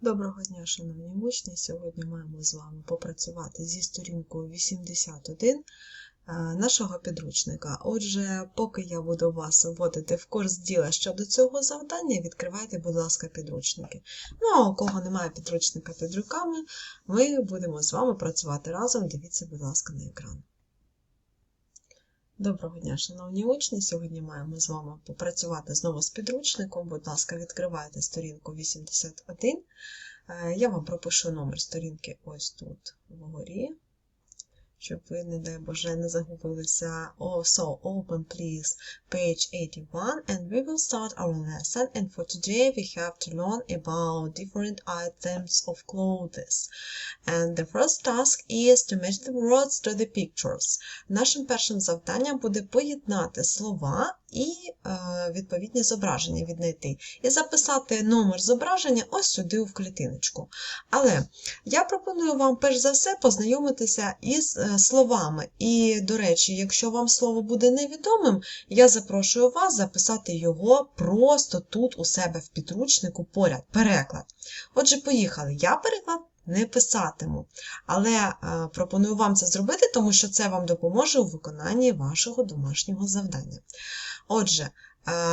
Доброго дня, шановні учні! Сьогодні маємо з вами попрацювати зі сторінкою 81 е, нашого підручника. Отже, поки я буду вас вводити в курс діла щодо цього завдання, відкривайте, будь ласка, підручники. Ну, а у кого немає підручника під руками, ми будемо з вами працювати разом. Дивіться, будь ласка, на екран. Доброго дня, шановні учні! Сьогодні маємо з вами попрацювати знову з підручником. Будь ласка, відкривайте сторінку 81. Е, Я вам пропишу номер сторінки ось тут вгорі, щоб ви, не дай Боже, не загубилися. Oh, so, open, please, page 81, and we will start our lesson. And for today, we have to learn about different items of clothes. And the first task is to match the words to the pictures. Нашим першим завданням буде поєднати слова і е, відповідні зображення віднайти. І записати номер зображення ось сюди в клітиночку. Але я пропоную вам перш за все познайомитися із е, словами. І, до речі, якщо вам слово буде невідомим, я запрошую вас записати його просто тут у себе в підручнику поряд. Переклад. Отже, поїхали. Я переклад не писатиму, але е, пропоную вам це зробити, тому що це вам допоможе у виконанні вашого домашнього завдання. Отже,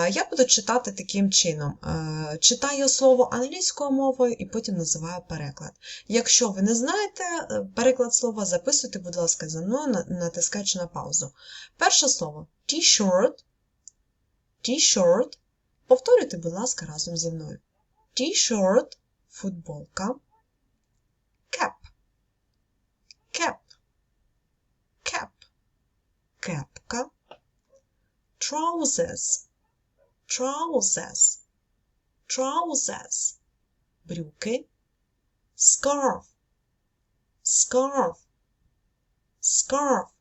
я буду читати таким чином: Е, читаю слово англійською мовою і потім називаю переклад. Якщо ви не знаєте е, переклад слова, записуйте, будь ласка, за мною, натискаючи на паузу. Перше слово T-shirt. T-shirt. Повторюйте, будь ласка, разом зі мною. T-shirt – футболка. Cap. Cap. Cap. Кепка. Trousers. Trousers. Trousers. Брюки. Scarf. Scarf. Scarf.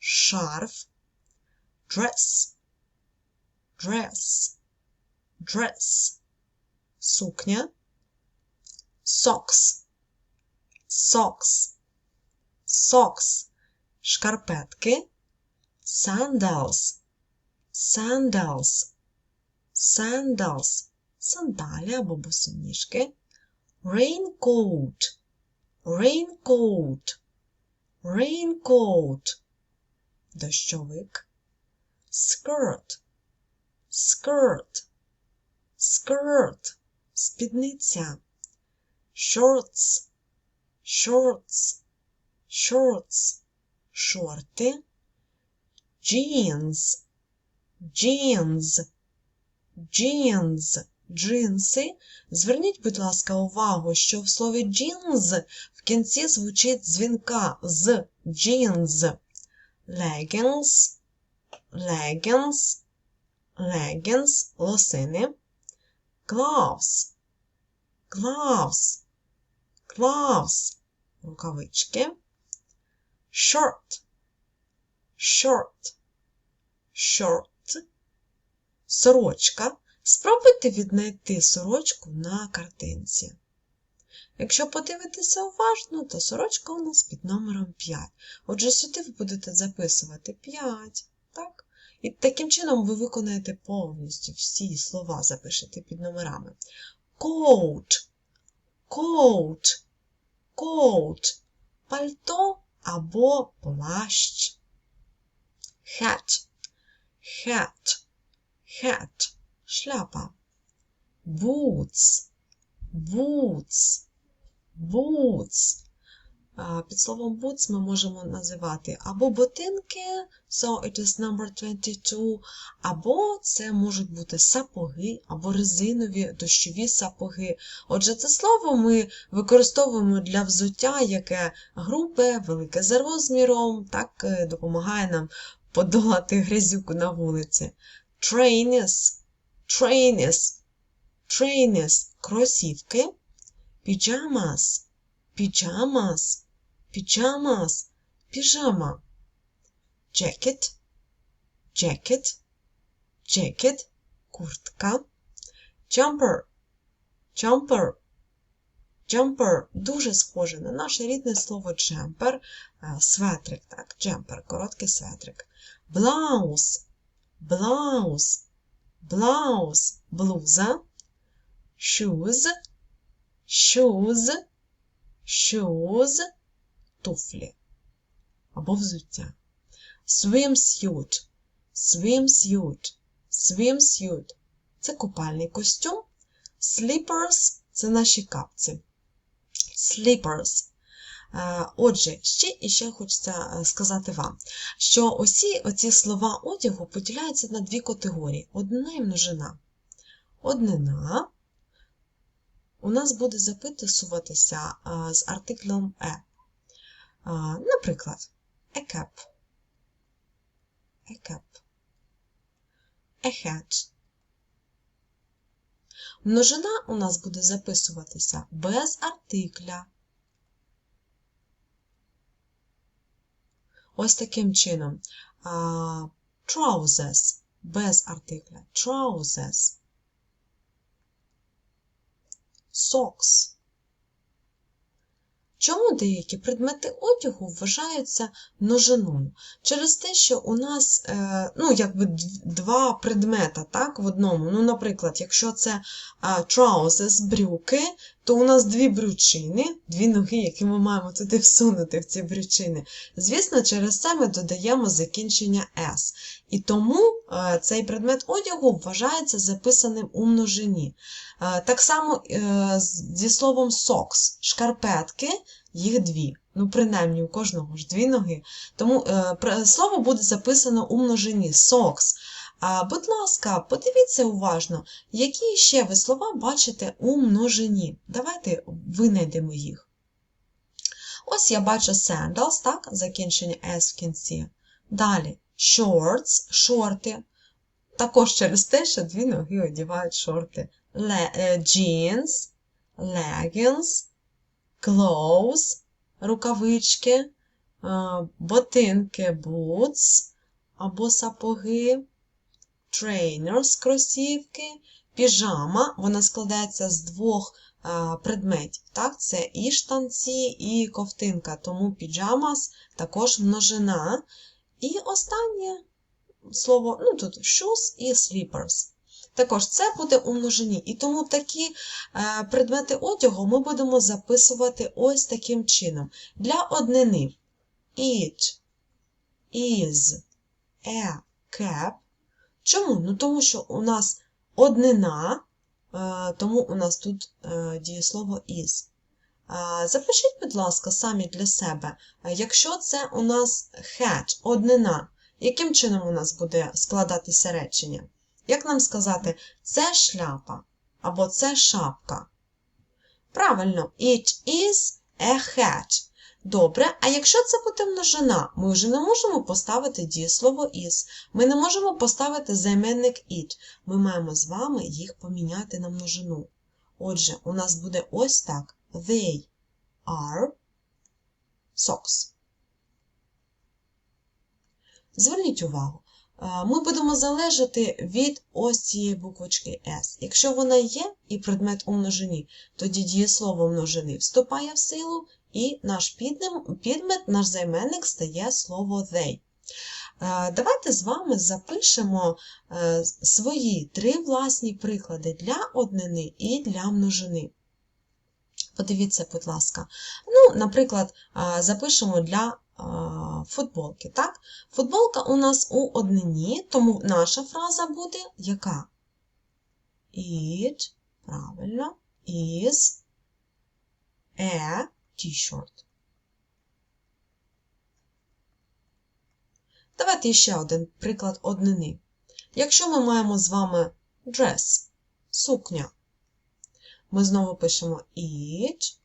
Шарф. Dress. Dress. Dress. Сукня. Socks. Socks. Socks. Шкарпетки. Sandals. Sandals. Sandals. Сандалі або босоніжки. Raincoat. Raincoat. Raincoat. Дощовик. Skirt. Skirt. Skirt. Спідниця. Shorts. Shorts. Shorts. Шорти. Jeans. Jeans. Jeans. Джинси. Зверніть, будь ласка, увагу, що в слові jeans в кінці звучить дзвінка з jeans. Leggings. Leggings. Leggings. Лосини. Gloves. Gloves. Gloves. Рукавички. Short. Short. Short. Сорочка. Спробуйте віднайти сорочку на картинці. Якщо подивитися уважно, то сорочка у нас під номером 5. Отже, сюди ви будете записувати 5. Так? І таким чином ви виконаєте повністю всі слова, запишете під номерами. Coat. Coat. Coat. Пальто або плащ. Hat. Hat. Hat. Шляпа. Boots. Boots. Boots. Під словом boots ми можемо називати або ботинки, so it is number 22, або це можуть бути сапоги, або резинові дощові сапоги. Отже, це слово ми використовуємо для взуття, яке грубе, велике за розміром, так е, допомагає нам подолати грязюку на вулиці. Trainers, trainers, trainers – кросівки. Pyjamas, pyjamas, pyjamas – піжама. Jacket, jacket, jacket – куртка. Jumper, jumper, jumper – дуже схоже на наше рідне слово е, светрик, так, jumper – короткий светрик. Blouse, blouse, blouse – блуза. Shoes, shoes, shoes, туфлі або взуття. Swimsuit, swimsuit, swimsuit – це купальний костюм. Slippers – це наші капці. Slippers. Е, Отже, ще і ще хочеться е, сказати вам, що усі оці слова одягу поділяються на дві категорії: однина і множина. Однина у нас буде записуватися е, з артиклем е. Наприклад, cap, a hat. Множина у нас буде записуватися без артикля. Ось таким чином. А, Trousers без артикля. Trousers. Socks. Чому деякі предмети одягу вважаються множиною? Через те, що у нас е, ну, якби два предмета так, в одному. Ну, Наприклад, якщо це trousers, брюки, то у нас дві брючини, дві ноги, які ми маємо туди всунути в ці брючини. Звісно, через це ми додаємо закінчення S. І тому е, цей предмет одягу вважається записаним у множині. Е, так само зі словом socks, шкарпетки, їх дві. Ну, принаймні, у кожного ж дві ноги. Тому слово буде записано у множині socks. А, Будь ласка, подивіться уважно, які ще ви слова бачите у множині. Давайте винайдемо їх. Ось я бачу sandals, так, закінчення S в кінці. Далі shorts, шорти. Також через те, що дві ноги одягають шорти. Е, jeans, leggings, clothes, рукавички, е, ботинки, boots або сапоги trainers кросівки, піжама, вона складається з двох предметів. Так? Це і штанці, і ковтинка, тому піджамас також множина. І останнє слово, ну тут shoes і slippers. Також це буде у множині. І тому такі е, предмети одягу ми будемо записувати ось таким чином. Для однини it is a cap, Чому? Ну тому що у нас однина, е, тому у нас тут е, дієслово is. Запишіть, будь ласка, самі для себе, якщо це у нас hat, однина, яким чином у нас буде складатися речення? Як нам сказати, це шляпа або це шапка? Правильно, it is a hat. Добре, а якщо це буде множина, ми вже не можемо поставити дієслово is. Ми не можемо поставити займенник it. Ми маємо з вами їх поміняти на множину. Отже, у нас буде ось так: They are socks. Зверніть увагу, ми будемо залежати від ось цієї буквочки S. Якщо вона є і предмет у множині, тоді дієслово множини вступає в силу, і наш підмет, наш займенник стає слово they. Давайте з вами запишемо е, свої три власні приклади для однини і для множини. Подивіться, будь ласка. Ну, Наприклад, запишемо для футболки. Так? Футболка у нас у однині, тому наша фраза буде яка? It, правильно, is a t-shirt. Давайте ще один приклад однини. Якщо ми маємо з вами dress, сукня, ми знову пишемо it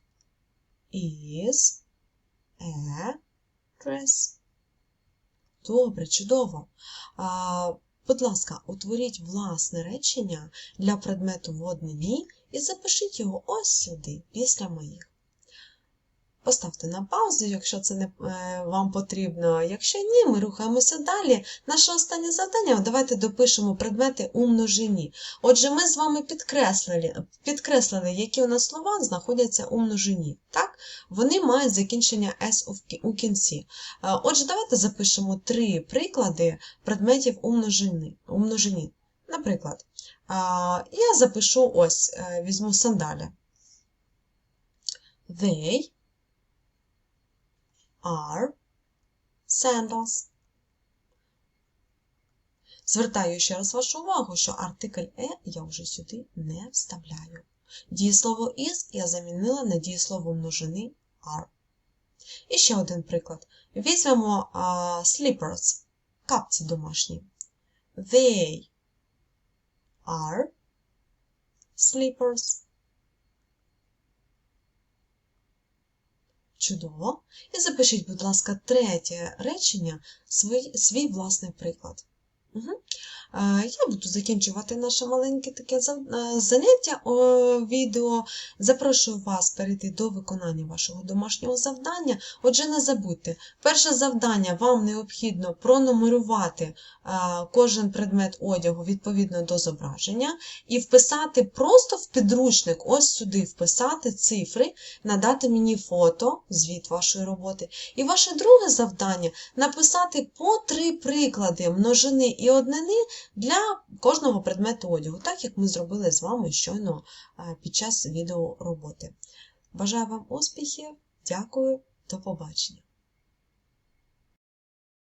is a dress. Добре, чудово. А, Будь ласка, утворіть власне речення для предмету водний однині і запишіть його ось сюди, після моїх. Поставте на паузу, якщо це не е, вам потрібно. Якщо ні, ми рухаємося далі. Наше останнє завдання давайте допишемо предмети у множині. Отже, ми з вами підкреслили, підкреслили, які у нас слова знаходяться у множині. Так? Вони мають закінчення S у кінці. Отже, давайте запишемо три приклади предметів у множині. У множині. Наприклад, я запишу ось, е, візьму сандалі. They are sandals. Звертаю ще раз вашу увагу, що артикль е я вже сюди не вставляю. Дієслово is я замінила на дієслово множини are. І ще один приклад. Візьмемо а, slippers, капці домашні. They are slippers. Чудово. І запишіть, будь ласка, третє речення, свій, свій власний приклад. Угу. Я буду закінчувати наше маленьке таке е, заняття відео. Запрошую вас перейти до виконання вашого домашнього завдання. Отже, не забудьте, перше завдання вам необхідно пронумерувати е, кожен предмет одягу відповідно до зображення і вписати просто в підручник, ось сюди вписати цифри, надати мені фото, звіт вашої роботи. І ваше друге завдання написати по три приклади множини і однини для кожного предмету одягу, так як ми зробили з вами щойно е, під час відеороботи. Бажаю вам успіхів, дякую, до побачення!